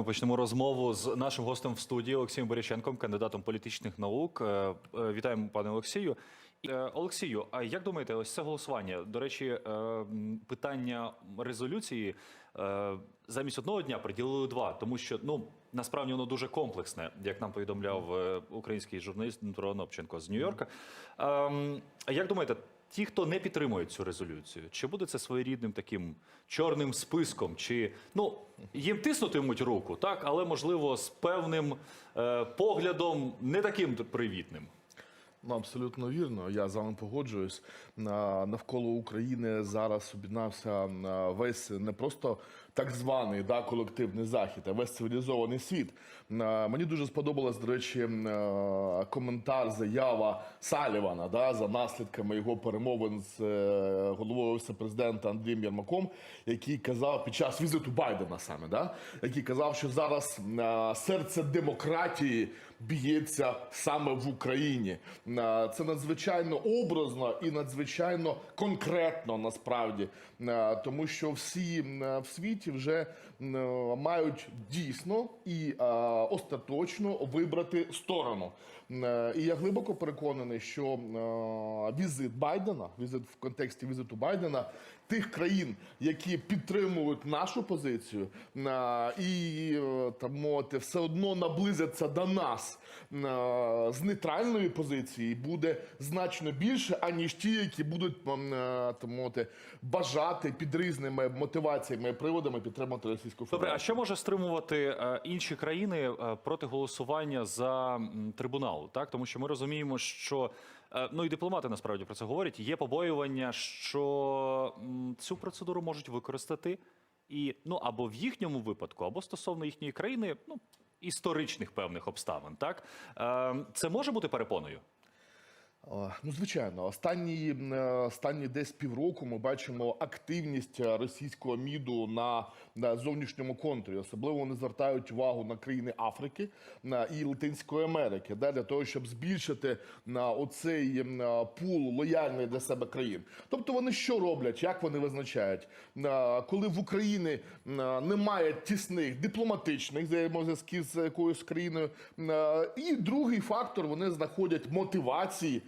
Ми почнемо розмову з нашим гостем в студії Олексієм Боряченком, кандидатом політичних наук. Е, е, Вітаємо, пане Олексію. Е, Олексію, а як думаєте, ось це голосування? До речі, питання резолюції замість одного дня приділили два, тому що ну насправді воно дуже комплексне, як нам повідомляв український журналіст Дмитро Нопченко з Нью-Йорка. Ем, А як думаєте? Ті, хто не підтримують цю резолюцію, чи буде це своєрідним таким чорним списком, чи ну їм тиснутимуть руку, так, але можливо з певним е, поглядом не таким привітним. Ну, абсолютно вірно. Я з вами погоджуюсь. На- Навколо України зараз об'єднався а, весь не просто так званий да, колективний захід, а весь цивілізований світ. Мені дуже сподобалась, до речі, коментар, заява Салівана да, за наслідками його перемовин з е, головою президента Андрієм Єрмаком, який казав під час візиту Байдена саме, да, який казав, що зараз серце демократії б'ється саме в Україні. Це надзвичайно образно і надзвичайно конкретно насправді, тому що всі в світі вже е, мають дійсно і е, остаточно вибрати сторону. Е, І я глибоко переконаний, що візит Байдена, візит в контексті візиту Байдена, тих країн, які підтримують нашу позицію, і мовити, все одно наблизяться до нас з нейтральної позиції, буде значно більше, аніж ті, які будуть мовити, бажати під різними мотиваціями і приводами підтримати російську Добре, а що може стримувати е, інші країни е, проти голосування за трибунал? Так, тому що ми розуміємо, що е, ну і дипломати насправді про це говорять. Є побоювання, що цю процедуру можуть використати і ну або в їхньому випадку, або стосовно їхньої країни, ну історичних певних обставин. Так це може бути перепоною. О, Ну, звичайно, останні, е, останні десь півроку ми бачимо активність е, російського міду на, на зовнішньому контурі. Особливо вони звертають увагу на країни Африки і Латинської Америки, да, для того, щоб збільшити на оцей е, пул лояльний для себе країн. Тобто вони що роблять, як вони визначають, Е, коли в Україні е, немає тісних дипломатичних взаємозв'язків з якоюсь країною. Е, І другий фактор вони знаходять мотивації,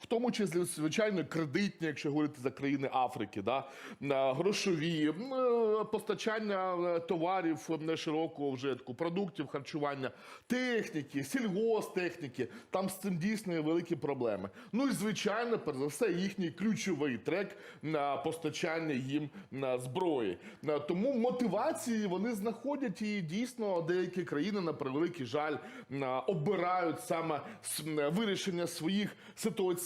в тому числі звичайно кредитні, якщо говорити за країни Африки, да? е, грошові, е, постачання е, товарів е, широкого вжитку, продуктів харчування, техніки, сільгостехніки. Там з цим дійсно є великі проблеми. Ну і звичайно, перш за все, їхній ключовий трек на постачання їм на зброї. Тому мотивації вони знаходять і дійсно деякі країни на превеликий жаль обирають саме вирішення своїх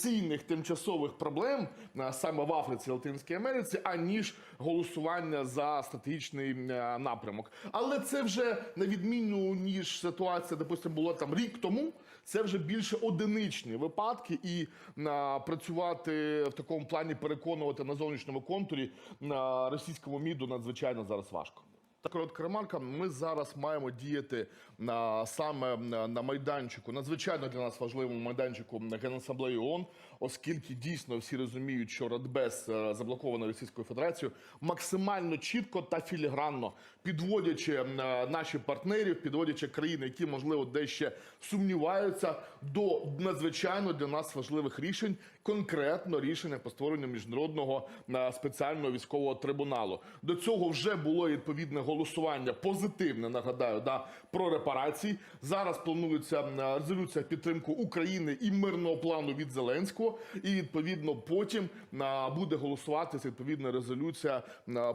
ситуаційних тимчасових проблем е, саме в Африці, Латинській Америці, аніж голосування за стратегічний е, напрямок. Але це вже на відміну ніж ситуація, допустимо, була там рік тому. Це вже більше одиничні випадки, і а, працювати в такому плані, переконувати на зовнішньому контурі на російському міду надзвичайно зараз важко. Коротка ремарка. Ми зараз маємо діяти на саме на, майданчику, надзвичайно для нас важливому майданчику Генасамблеї ООН, оскільки дійсно всі розуміють, що Радбез е, заблокований Російською Федерацією максимально чітко та філігранно підводячи е, наші партнерів, підводячи країни, які можливо дещо сумніваються до надзвичайно для нас важливих рішень, конкретно рішення по створенню міжнародного е, спеціального військового трибуналу. До цього вже було відповідне голосування позитивне. Нагадаю, да про репарації. Зараз планується е, резолюція підтримку України і мирного плану від Зеленського. І відповідно потім е, буде голосуватися відповідна резолюція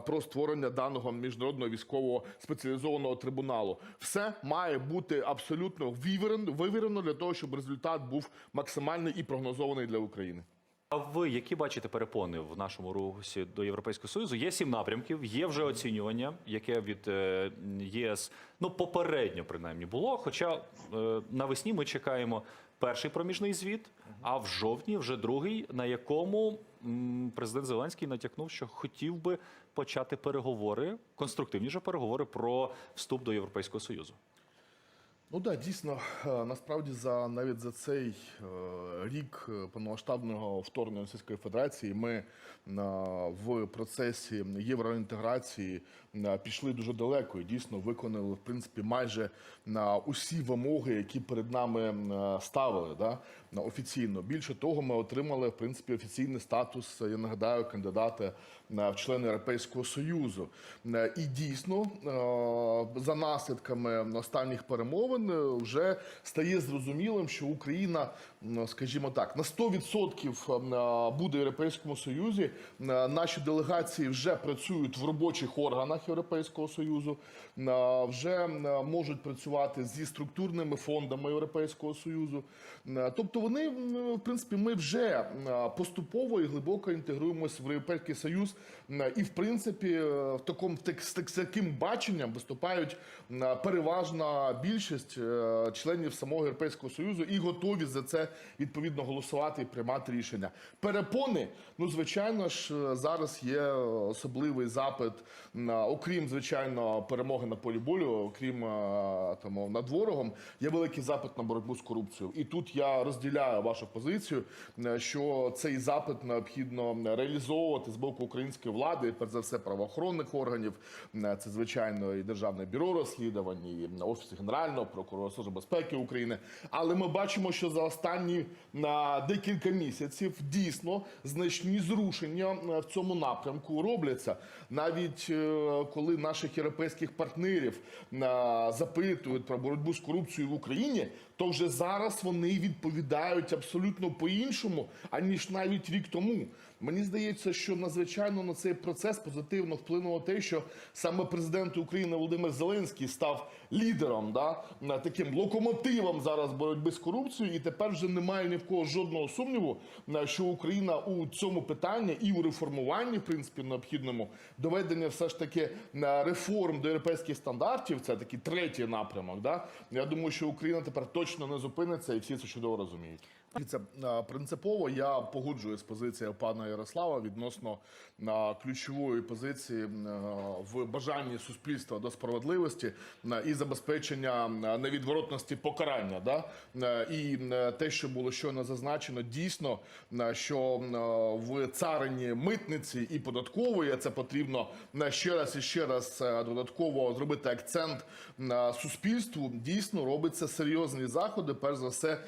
про створення даного міжнародного військового спеціалізованого трибуналу. Все має бути абсолютно вивірено для того, щоб результат був максимальний і прогнозований для України. А ви які бачите перепони в нашому русі до Європейського Союзу? Є сім напрямків, є вже оцінювання, яке від е, ЄС ну попередньо принаймні було. Хоча е, навесні ми чекаємо перший проміжний звіт, а в жовтні вже другий, на якому президент Зеленський натякнув, що хотів би почати переговори, конструктивніше переговори про вступ до Європейського Союзу. Ну так, дійсно, е, насправді за навіть за цей е, рік е, повномасштабного вторгнення Російської Федерації ми в процесі євроінтеграції пішли дуже далеко і дійсно виконали в принципі майже усі вимоги, які перед нами ставили. Да? Офіційно більше того, ми отримали в принципі офіційний статус. Я нагадаю, кандидати на в члени Європейського союзу. І дійсно за наслідками останніх перемовин е, вже стає зрозумілим, що Україна, скажімо так, на 100% е, буде в Європейському Союзі. Е, Наші делегації вже працюють в робочих органах Європейського Союзу, вже можуть працювати зі структурними фондами Європейського Союзу. Тобто вони, в принципі, ми вже поступово і глибоко інтегруємося в Європейський Союз, і в принципі в такому з таким баченням виступають переважна більшість е, членів самого Європейського Союзу і готові за це відповідно голосувати і приймати рішення. Перепони, ну звичайно ж, е, зараз є особливий запит окрім звичайно перемоги на полі болю, окрім е, тому над ворогом, є великий запит на боротьбу з корупцією. І тут я розділяю вашу позицію, що цей запит необхідно реалізовувати з боку української влади, перш за все правоохоронних органів. Це звичайно і державне бюро розслідувань, і офіс генерального прокурора Служби безпеки України. Але ми бачимо, що за останні на декілька місяців дійсно значні зрушення е, в цьому напрямку робляться. Навіть е, коли наших європейських партнерів е, запитують про боротьбу з корупцією в Україні, то вже зараз вони відповідають абсолютно по-іншому, аніж навіть рік тому. Мені здається, що надзвичайно на цей процес позитивно вплинуло те, що саме президент України Володимир Зеленський став лідером, да, на таким локомотивом зараз боротьби з корупцією, і тепер вже немає ні в кого жодного сумніву, на що Україна у цьому питанні і у реформуванні, в принципі, необхідному доведення все ж таки реформ до європейських стандартів. Це такий третій напрямок. Да? Я думаю, що Україна тепер точно не зупиниться, і всі це чудово розуміють. Це принципово я погоджуюсь з позицією пана Ярослава відносно ключової позиції в бажанні суспільства до справедливості і забезпечення невідворотності покарання. Да? І те, що було щойно зазначено, дійсно, що в царині митниці і податкової це потрібно ще раз і ще раз а, додатково зробити акцент на суспільству. Дійсно робиться серйозні заходи. Перш за все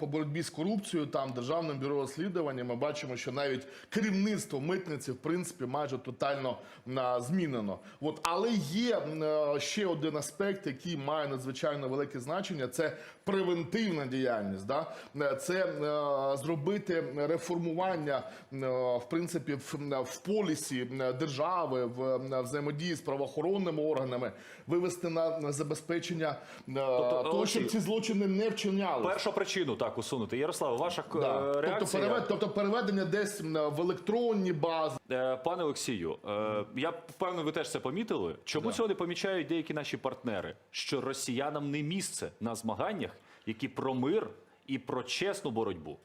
по боротьбі з корупцією. Там державним бюро розслідування ми бачимо, що навіть керівництво митниці в принципі майже тотально на змінено. От але є е, ще один аспект, який має надзвичайно велике значення. Це превентивна діяльність. Да? Е, Це е, зробити реформування е, в принципі в, в полісі е, держави в е, взаємодії з правоохоронними органами, вивести на, забезпечення е, того, щоб ці злочини не вчиняли. Першу причину так усунути. Ярослав, ваша да. реакція? Тобто, перевед, тобто переведення десь в електронні бази. Е, Пане Олексію, е, я впевнений, ви теж це помітили. Чому цього не помічають деякі наші партнери? Що росіянам не місце на змаганнях, які про мир і про чесну боротьбу?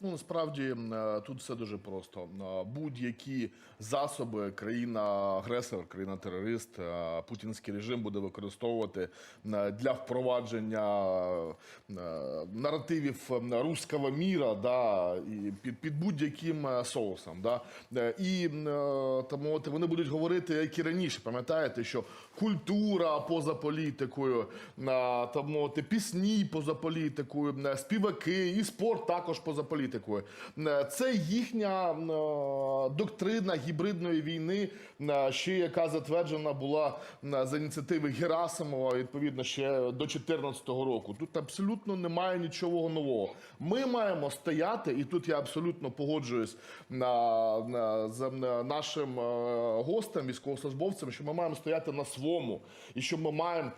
Ну насправді е, тут все дуже просто. Е, Будь-які засоби країна-агресор, країна-терорист, е, путінський режим буде використовувати для впровадження наративів руського міра, да, під, під будь-яким соусом. Да. І тому от вони будуть говорити, як і раніше. Пам'ятаєте, що культура поза політикою, тому от, пісні поза політикою, співаки і спорт також поза політикою. Е, Це їхня е, доктрина гібридної війни, е, ще яка затверджена була за ініціативи Герасимова, відповідно, ще до 2014 року. Тут абсолютно немає нічого нового. Ми маємо стояти, і тут я абсолютно погоджуюсь з на нашим гостем, військовослужбовцем, що ми маємо стояти на своєму, і що ми маємо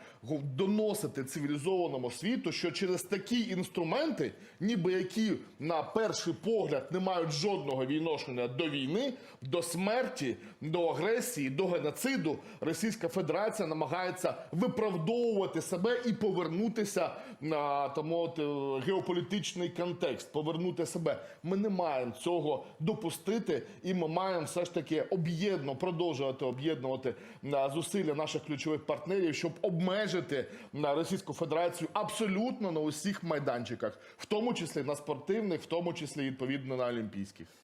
доносити цивілізованому світу, що через такі інструменти, ніби які на перший погляд не мають жодного відношення до війни, до смерті, до агресії, до геноциду, Російська Федерація намагається виправдовувати себе і повернутися на тому от, е, геополітичний контекст, повернути себе. Ми не маємо цього допустити, і ми маємо все ж таки об'єдно продовжувати об'єднувати на зусилля наших ключових партнерів, щоб обмежити на Російську Федерацію абсолютно на усіх майданчиках, в тому числі на спортивних, в тому числі відповідно на олімпійських.